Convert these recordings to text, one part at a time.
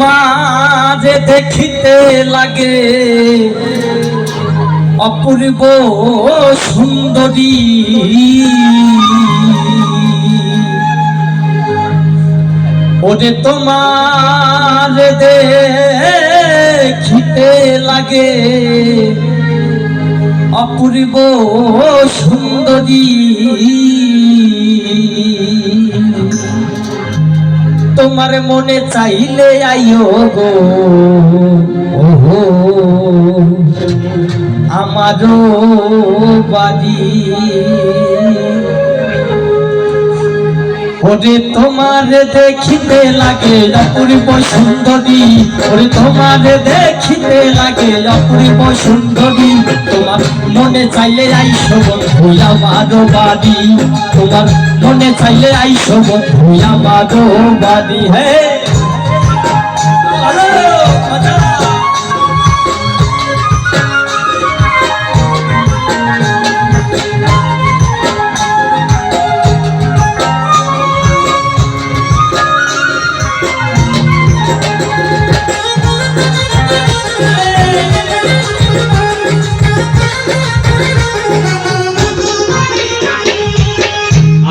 তোমার দেখিতে লাগে। অপূর্ব সুন্দরী। ওরে তোমার দেখিতে লাগে। অপূর্ব সুন্দরী। তোমার মনে চাইলে আইও গো। ওহো আমারও বাড়ি ওরে তোমার দেখিতে লাগে অপূর্ব সুন্দরী। ওরে তোমার দেখিতে লাগে অপূর্ব সুন্দরী। তোমার মনে চাইলে আইসো বন্ধু আমারও বাড়ি। তোমার মনে চাইলে আইসো বন্ধু আমারও বাড়ি। হে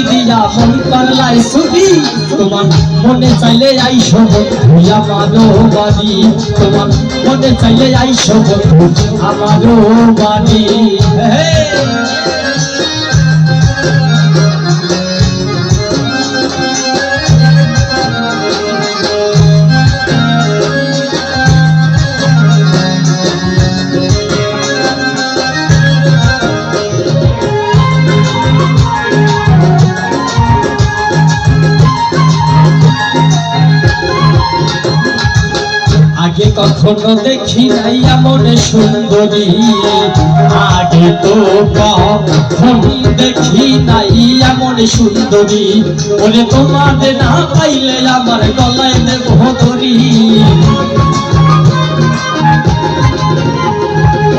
হাসি দিয়া মন করলাই ছুরি তোমার মনে চাইলে আইসো বন্ধু আমারও বাড়ি। তোমার মনে চাইলে আমারও বাড়ি। আগে কখনো দেখি নাই এমন সুন্দরী। আগে তো কখনো দেখি নাই এমন সুন্দরী। বলে তোমাদের না পাইলে আমার গলায় দেব ধরি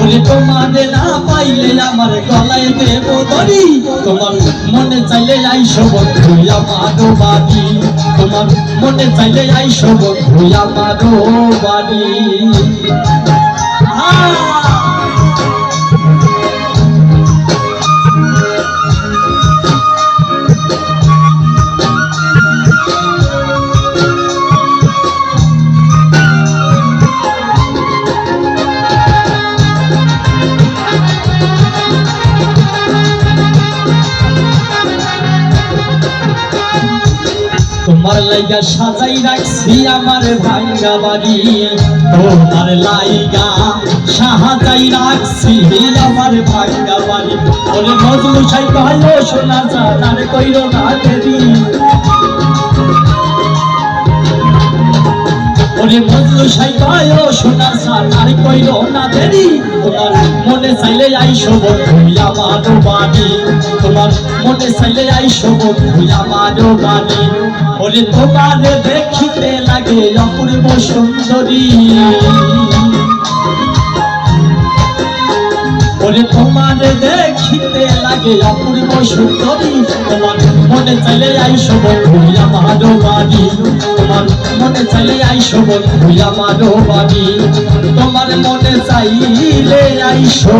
বলে তোমাদের না পাইলে আমার গলায় দেব দরি তোমার মনে চাইলে আইসো বন্ধু আমারও বাড়ি। তোমার মনে চাইলে আইসো বন্ধু আমারও বাড়ি। তোমার লাইগা সাজাই রাখছি আমার ভাঙ্গা বাড়ি। তোমার লাইগা সাহাজাই রাখছি আমার ভাঙ্গা বাড়ি। বলে মজলু সাই শোনা যান তার কইরো না দেরি ওরে মজলু সাই কহাইও শোনা যান আর কইরো না দেরি। তোমার মনে চাইলে আইসো বন্ধু আমার বাড়ি তোমার মনে চাইলে আইসো বন্ধু আমার বাড়ি ওরে তোমার দেখিতে লাগে অপূর্ব সুন্দরী। ওরে তোমার দেখিতে লাগে অপূর্ব সুন্দরী। তোমার মনে চাইলে আইসো বন্ধু আমার বাড়ি জীবন মনে চাইলে আইসো বন্ধু আমারও বাড়ি। তোমার মনে চাইলে আইসো